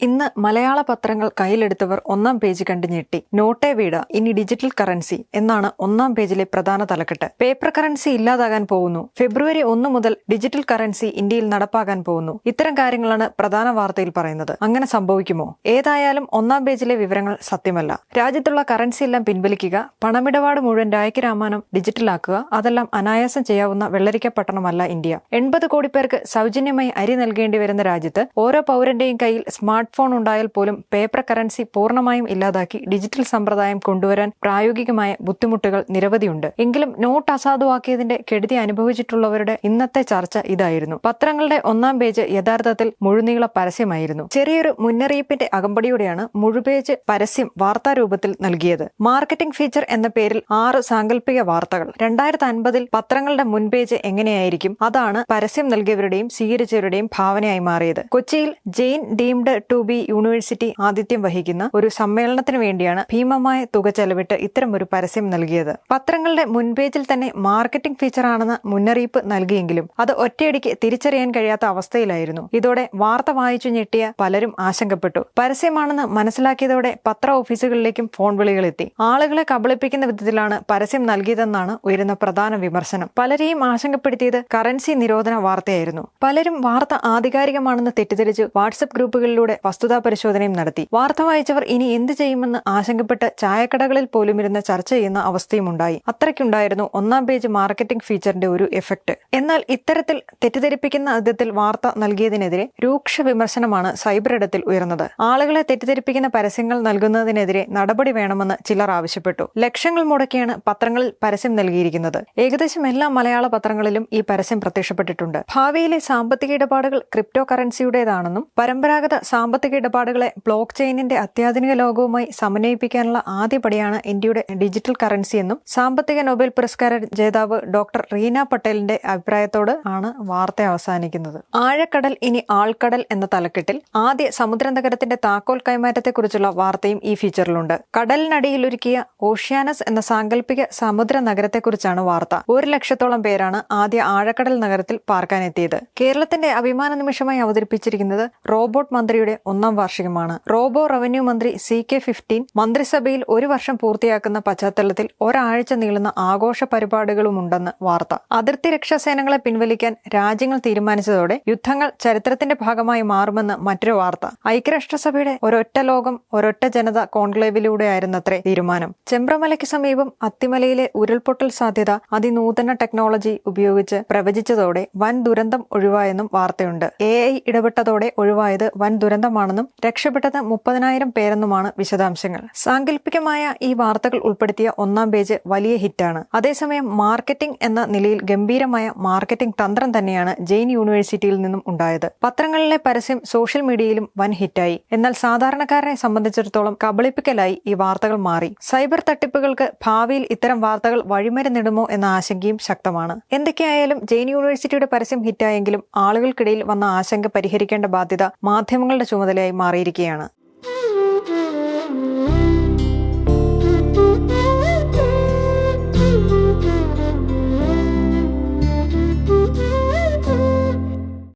ഇന്ന് മലയാള പത്രങ്ങൾ കയ്യിലെടുത്തവർ ഒന്നാം പേജ് കണ്ട് ഞെട്ടി. നോട്ടേ വീട് ഇനി ഡിജിറ്റൽ കറൻസി എന്നാണ് ഒന്നാം പേജിലെ പ്രധാന തലക്കെട്ട്. പേപ്പർ കറൻസി ഇല്ലാതാകാൻ പോകുന്നു. ഫെബ്രുവരി ഒന്ന് മുതൽ ഡിജിറ്റൽ കറൻസി ഇന്ത്യയിൽ നടപ്പാക്കാൻ പോകുന്നു. ഇത്തരം കാര്യങ്ങളാണ് പ്രധാന വാർത്തയിൽ പറയുന്നത്. അങ്ങനെ സംഭവിക്കുമോ? ഏതായാലും ഒന്നാം പേജിലെ വിവരങ്ങൾ സത്യമല്ല. രാജ്യത്തുള്ള കറൻസി എല്ലാം പിൻവലിക്കുക പണമിടപാട് മുഴുവൻ ഡിജിറ്റൽ ഡിജിറ്റലാക്കുക അതെല്ലാം അനായാസം ചെയ്യാവുന്ന വെള്ളരിക്ക പട്ടണമല്ല ഇന്ത്യ. എൺപത് കോടി പേർക്ക് സൗജന്യമായി അരി നൽകേണ്ടി വരുന്ന രാജ്യത്ത് ഓരോ പൗരന്റെയും കയ്യിൽ സ്മാർട്ട് ഫോൺ ഉണ്ടായാൽ പോലും പേപ്പർ കറൻസി പൂർണമായും ഇല്ലാതാക്കി ഡിജിറ്റൽ സമ്പ്രദായം കൊണ്ടുവരാൻ പ്രായോഗികമായ ബുദ്ധിമുട്ടുകൾ നിരവധിയുണ്ട്. എങ്കിലും നോട്ട് അസാധുവാക്കിയതിന്റെ കെടുതി അനുഭവിച്ചിട്ടുള്ളവരുടെ ഇന്നത്തെ ചർച്ച ഇതായിരുന്നു. പത്രങ്ങളുടെ ഒന്നാം പേജ് യഥാർത്ഥത്തിൽ മുഴുനീള പരസ്യമായിരുന്നു. ചെറിയൊരു മുന്നറിയിപ്പിന്റെ അകമ്പടിയോടെയാണ് മുഴുപേജ് പരസ്യം വാർത്താരൂപത്തിൽ നൽകിയത്. മാർക്കറ്റിംഗ് ഫീച്ചർ എന്ന പേരിൽ ആറ് സാങ്കല്പിക വാർത്തകൾ. രണ്ടായിരത്തി അൻപതിൽ പത്രങ്ങളുടെ മുൻപേജ് എങ്ങനെയായിരിക്കും? അതാണ് പരസ്യം നൽകിയവരുടെയും സ്വീകരിച്ചവരുടെയും ഭാവനയായി മാറിയത്. കൊച്ചിയിൽ Jain deemed to be university ആതിഥ്യം വഹിക്കുന്ന ഒരു സമ്മേളനത്തിന് വേണ്ടിയാണ് ഭീമമായ തുക ചെലവിട്ട് ഇത്തരം ഒരു പരസ്യം നൽകിയത്. പത്രങ്ങളുടെ മുൻപേജിൽ തന്നെ മാർക്കറ്റിംഗ് ഫീച്ചറാണെന്ന് മുന്നറിയിപ്പ് നൽകിയെങ്കിലും അത് ഒറ്റയടിക്ക് തിരിച്ചറിയാൻ കഴിയാത്ത അവസ്ഥയിലായിരുന്നു. ഇതോടെ വാർത്ത വായിച്ചു ഞെട്ടിയ പലരും ആശങ്കപ്പെട്ടു. പരസ്യമാണെന്ന് മനസ്സിലാക്കിയതോടെ പത്ര ഓഫീസുകളിലേക്കും ഫോൺ വിളികൾ എത്തി ആളുകളെ കബളിപ്പിക്കുന്ന വിധത്തിലാണ് പരസ്യം നൽകിയതെന്നാണ് ഉയരുന്ന പ്രധാന വിമർശനം. പലരെയും ആശങ്കപ്പെടുത്തിയത് കറൻസി നിരോധന വാർത്തയായിരുന്നു. പലരും വാർത്ത ആധികാരികമാണെന്ന് തെറ്റിദ്ധരിച്ച് വാട്സപ്പ് ഗ്രൂപ്പുകളിലൂടെ വസ്തുതാ പരിശോധനയും നടത്തി. വാർത്ത വായിച്ചവർ ഇനി എന്ത് ചെയ്യുമെന്ന് ആശങ്കപ്പെട്ട് ചായക്കടകളിൽ പോലും ഇരുന്ന് ചർച്ച ചെയ്യുന്ന അവസ്ഥയും ഉണ്ടായി. അത്രയ്ക്കുണ്ടായിരുന്നു ഒന്നാം പേജ് മാർക്കറ്റിംഗ് ഫീച്ചറിന്റെ ഒരു എഫക്ട്. എന്നാൽ ഇത്തരത്തിൽ തെറ്റിദ്ധരിപ്പിക്കുന്ന വിധത്തിൽ വാർത്ത നൽകിയതിനെതിരെ രൂക്ഷ വിമർശനമാണ് സൈബർ ഇടത്തിൽ ഉയർന്നത്. ആളുകളെ തെറ്റിദ്ധരിപ്പിക്കുന്ന പരസ്യങ്ങൾ നൽകുന്നതിനെതിരെ നടപടി വേണമെന്ന് ചിലർ ആവശ്യപ്പെട്ടു. ലക്ഷങ്ങൾ മുടക്കിയാണ് പത്രങ്ങളിൽ പരസ്യം നൽകിയിരിക്കുന്നത്. ഏകദേശം എല്ലാ മലയാള പത്രങ്ങളിലും ഈ പരസ്യം പ്രത്യക്ഷപ്പെട്ടിട്ടുണ്ട്. ഭാവിയിലെ സാമ്പത്തിക ഇടപാടുകൾ ക്രിപ്റ്റോ കറൻസിയുടേതാണെന്നും പരമ്പരാഗത സാമ്പത്തിക ഇടപാടുകളെ ബ്ലോക്ക് ചെയിനിന്റെ അത്യാധുനിക ലോകവുമായി സമന്വയിപ്പിക്കാനുള്ള ആദ്യപടിയാണ് ഇന്ത്യയുടെ ഡിജിറ്റൽ കറൻസി എന്നും സാമ്പത്തിക നൊബേൽ പുരസ്കാര ജേതാവ് ഡോക്ടർ റീന പട്ടേലിന്റെ അഭിപ്രായത്തോട് ആണ് വാർത്ത അവസാനിക്കുന്നത്. ആഴക്കടൽ ഇനി ആൾക്കടൽ എന്ന തലക്കെട്ടിൽ ആദ്യ സമുദ്ര നഗരത്തിന്റെ താക്കോൽ കൈമാറ്റത്തെക്കുറിച്ചുള്ള വാർത്തയും ഈ ഫീച്ചറിലുണ്ട് കടലിനടിയിൽ ഒരുക്കിയ ഓഷ്യാനസ് എന്ന സാങ്കല്പിക സമുദ്ര നഗരത്തെക്കുറിച്ചാണ് വാർത്ത. ഒരു ലക്ഷത്തോളം പേരാണ് ആദ്യ ആഴക്കടൽ നഗരത്തിൽ പാർക്കാനെത്തിയത്. കേരളത്തിന്റെ അഭിമാന നിമിഷമായി അവതരിപ്പിച്ചിരിക്കുന്നത് റോബോട്ട് മന്ത്രിയുടെ ഒന്നാം വാർഷികമാണ്. റോബോ റവന്യൂ മന്ത്രി സി കെ ഫിഫ്റ്റീൻ മന്ത്രിസഭയിൽ ഒരു വർഷം പൂർത്തിയാക്കുന്ന പശ്ചാത്തലത്തിൽ ഒരാഴ്ച നീളുന്ന ആഘോഷ പരിപാടികളുമുണ്ടെന്ന് വാർത്ത. അതിർത്തി രക്ഷാസേനകളെ പിൻവലിക്കാൻ രാജ്യങ്ങൾ തീരുമാനിച്ചതോടെ യുദ്ധങ്ങൾ ചരിത്രത്തിന്റെ ഭാഗമായി മാറുമെന്ന് മറ്റൊരു വാർത്ത. ഐക്യരാഷ്ട്രസഭയുടെ ഒരൊറ്റ ലോകം ഒരൊറ്റ ജനത കോൺക്ലേവിലൂടെയായിരുന്നത്രേ തീരുമാനം. ചെമ്പ്രമലയ്ക്ക് സമീപം അത്തിമലയിലെ ഉരുൾപൊട്ടൽ സാധ്യത അതിനൂതന ടെക്നോളജി ഉപയോഗിച്ച് പ്രവചിച്ചതോടെ വൻ ദുരന്തം ഒഴിവായെന്നും വാർത്തയുണ്ട്. എ ഐ ഇടപെട്ടതോടെ ഒഴിവായത് വൻ ദുരന്തമാണെന്നും രക്ഷപ്പെട്ടത് മുപ്പതിനായിരം പേരെന്നുമാണ് വിശദാംശങ്ങൾ. സാങ്കല്പികമായ ഈ വാർത്തകൾ ഉൾപ്പെടുത്തിയ ഒന്നാം പേജ് വലിയ ഹിറ്റാണ്. അതേസമയം മാർക്കറ്റിംഗ് എന്ന നിലയിൽ ഗംഭീരമായ മാർക്കറ്റിംഗ് തന്ത്രം തന്നെയാണ് ജെയിൻ യൂണിവേഴ്സിറ്റിയിൽ നിന്നും ഉണ്ടായത്. പത്രങ്ങളിലെ പരസ്യം സോഷ്യൽ മീഡിയയിലും വൻ ഹിറ്റായി. എന്നാൽ സാധാരണക്കാരനെ സംബന്ധിച്ചിടത്തോളം കബളിപ്പിക്കലായി ഈ വാർത്തകൾ മാറി. സൈബർ തട്ടിപ്പുകൾക്ക് ഭാവിയിൽ ഇത്തരം വാർത്തകൾ വഴിമരുന്നിടുമോ എന്ന ആശങ്കയും ശക്തമാണ്. എന്തൊക്കെയായാലും ജെയിൻ യൂണിവേഴ്സിറ്റിയുടെ പരസ്യം ഹിറ്റായെങ്കിലും ആളുകൾക്കിടയിൽ വന്ന ആശങ്ക പരിഹരിക്കേണ്ട ബാധ്യത മാധ്യമങ്ങളുടെ ചുമതലയായി മാറിയിരിക്കുകയാണ്.